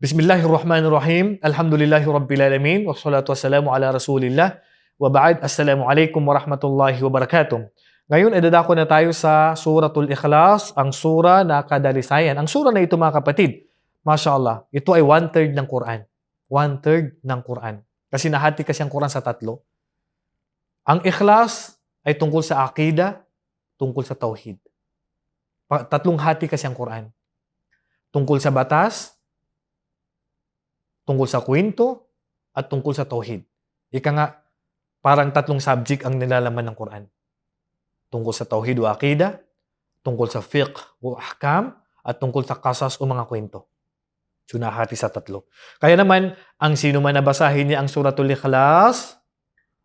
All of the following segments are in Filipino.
Bismillahirrahmanirrahim. Alhamdulillahi Rabbil Alamin. Wassalatu wassalamu ala Rasulillah. Wa ba'd. Assalamualaikum warahmatullahi wabarakatuh. Ngayon, edadako na tayo sa Suratul Ikhlas, ang sura na kadalisayan. Ang sura na ito mga kapatid, Masya Allah, ito ay one-third ng Quran. One-third ng Quran. Kasi nahati kasi ang Quran sa tatlo. Ang Ikhlas ay tungkol sa akida, tungkol sa tauhid. Tatlong hati kasi ang Quran. Tungkol sa batas, tungkol sa kwento, at tungkol sa tauhid. Ika nga, parang tatlong subject ang nilalaman ng Quran. Tungkol sa tauhid o akida, tungkol sa fiqh o ahkam, at tungkol sa kasas o mga kwento. Sunahati sa tatlo. Kaya naman, ang sino man nabasahin niya ang suratul ikhlas,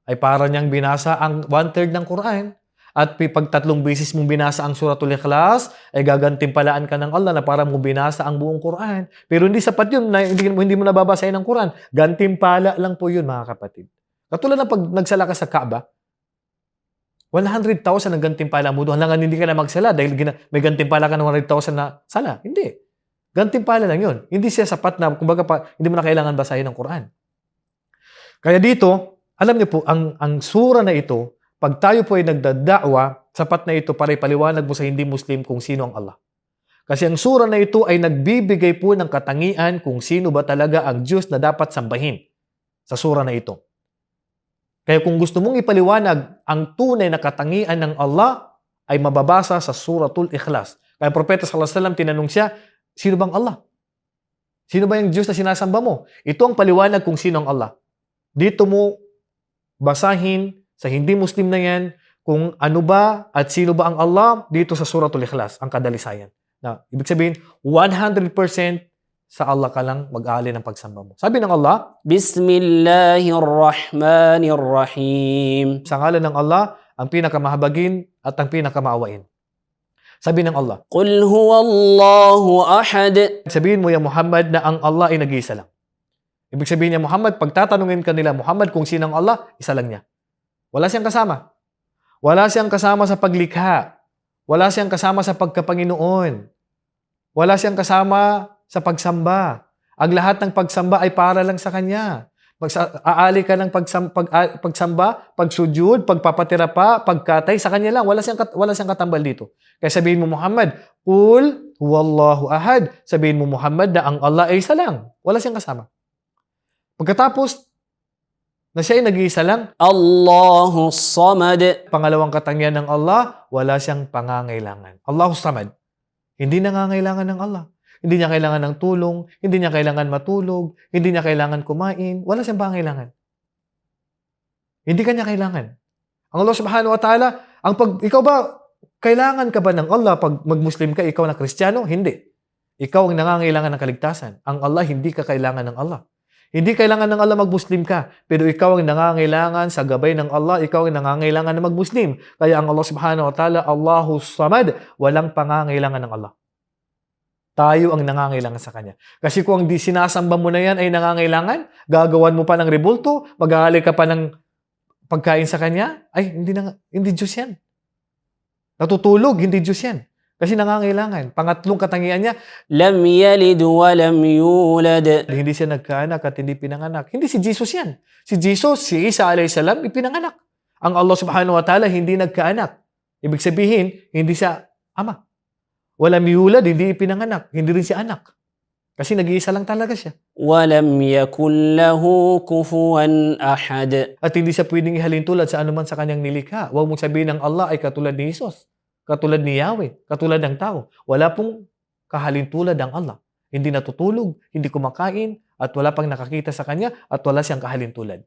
ay para niyang binasa ang one-third ng Quran. At pag tatlong beses mong binasa ang suratul ikhlas, ay gagantimpalaan ka ng Allah na para mo binasa ang buong Quran. Pero hindi sapat yun, na, hindi, hindi mo nababasahin ang Quran. Gantimpala lang po yun, mga kapatid. Katulad ng pag nagsala ka sa Kaaba, 100,000 ang gantimpala mo doon. Hanggang hindi ka na magsala dahil gina, may gantimpala ka ng 100,000 na sala. Hindi. Gantimpala lang yun. Hindi siya sapat na, kumbaga pa, hindi mo na kailangan basahin ang Quran. Kaya dito, alam niyo po, ang, ang sura na ito, pag tayo po ay nagdadakwa, sapat na ito para ipaliwanag mo sa hindi Muslim kung sino ang Allah. Kasi ang sura na ito ay nagbibigay po ng katangian kung sino ba talaga ang Diyos na dapat sambahin sa sura na ito. Kaya kung gusto mong ipaliwanag ang tunay na katangian ng Allah, ay mababasa sa Suratul Ikhlas. Kaya Propeta Sallallahu Alaihi Wasallam tinanong siya, sino bang Allah? Sino ba yung Diyos na sinasamba mo? Ito ang paliwanag kung sino ang Allah. Dito mo basahin sa hindi Muslim na yan kung ano ba at sino ba ang Allah dito sa Suratul Ikhlas, ang kadalisayan. Na, ibig sabihin, 100% sa Allah ka lang mag-aali ng pagsamba mo. Sabi ng Allah, Bismillahirrahmanirrahim. Sa ngalan ng Allah, ang pinakamahabagin at ang pinakamaawain. Sabi ng Allah, Qul huwallahu ahad. Sabihin mo ya Muhammad na ang Allah ay nag-iisa lang. Ibig sabihin niya Muhammad, pagtatanungin ka nila Muhammad kung sinang Allah, isa lang niya. Wala siyang kasama. Wala siyang kasama sa paglikha. Wala siyang kasama sa pagkapanginoon. Wala siyang kasama sa pagsamba. Ang lahat ng pagsamba ay para lang sa Kanya. Magsa- aali ka ng pagsam, pag, pagsamba, pagsujud, pagpapatira pa, pagkatay, sa Kanya lang. Wala siyang, kat- wala siyang katambal dito. Kaya sabihin mo Muhammad, Qul huwallahu ahad. Sabihin mo Muhammad na ang Allah ay isa lang. Wala siyang kasama. Pagkatapos, na siya ay nag-iisa lang. Allahu Samad. Pangalawang katangian ng Allah, wala siyang pangangailangan. Allahu Samad. Hindi nangangailangan ng Allah. Hindi niya kailangan ng tulong, hindi niya kailangan matulog, hindi niya kailangan kumain, wala siyang pangangailangan. Hindi kanya kailangan. Ang Allah Subhanahu wa Ta'ala, ang pag ikaw ba kailangan ka ba ng Allah pag magmuslim ka, ikaw na Kristiyano? Hindi. Ikaw ang nangangailangan ng kaligtasan. Ang Allah hindi ka kailangan ng Allah. Hindi kailangan ng Allah mag-Muslim ka, pero ikaw ang nangangailangan sa gabay ng Allah, ikaw ang nangangailangan na mag-Muslim. Kaya ang Allah subhanahu wa ta'ala, Allahu Samad, walang pangangailangan ng Allah. Tayo ang nangangailangan sa Kanya. Kasi kung di sinasamba mo na yan ay nangangailangan, gagawan mo pa ng rebulto, mag ka pa ng pagkain sa Kanya, ay hindi, na, hindi Diyos yan. Natutulog, hindi Diyos yan. Kasi nangangailangan. Pangatlong katangian niya, Lam yalid wa lam yulad. hindi siya nagkaanak at hindi pinanganak. Hindi si Jesus yan. Si Jesus, si Isa alayhi salam, ipinanganak. Ang Allah subhanahu wa ta'ala hindi nagkaanak. Ibig sabihin, hindi siya ama. Walam yulad, hindi ipinanganak. Hindi rin siya anak. Kasi nag-iisa lang talaga siya. Wa lam yakul lahu kufuwan ahad. At hindi siya pwedeng ihalin tulad sa anuman sa kanyang nilikha. Huwag mong sabihin ng Allah ay katulad ni Jesus. Katulad ni Yahweh. Katulad ng tao. Wala pong kahalintulad ang Allah. Hindi natutulog, hindi kumakain, at wala pang nakakita sa kanya, at wala siyang kahalintulad.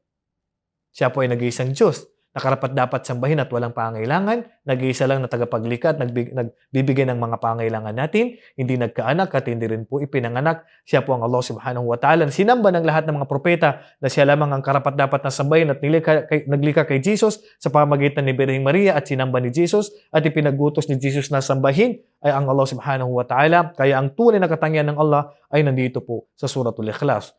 Siya po ay nag-iisang Diyos na karapat dapat sambahin at walang pangailangan, nag-iisa lang na tagapaglikha at nagbig- nagbibigay ng mga pangailangan natin, hindi nagkaanak at hindi rin po ipinanganak. Siya po ang Allah subhanahu wa ta'ala. Sinamba ng lahat ng mga propeta na siya lamang ang karapat dapat na sambahin at nilikha, kay, naglikha kay Jesus sa pamagitan ni Birhing Maria at sinamba ni Jesus at ipinagutos ni Jesus na sambahin ay ang Allah subhanahu wa ta'ala. Kaya ang tunay na katangian ng Allah ay nandito po sa Suratul Ikhlas.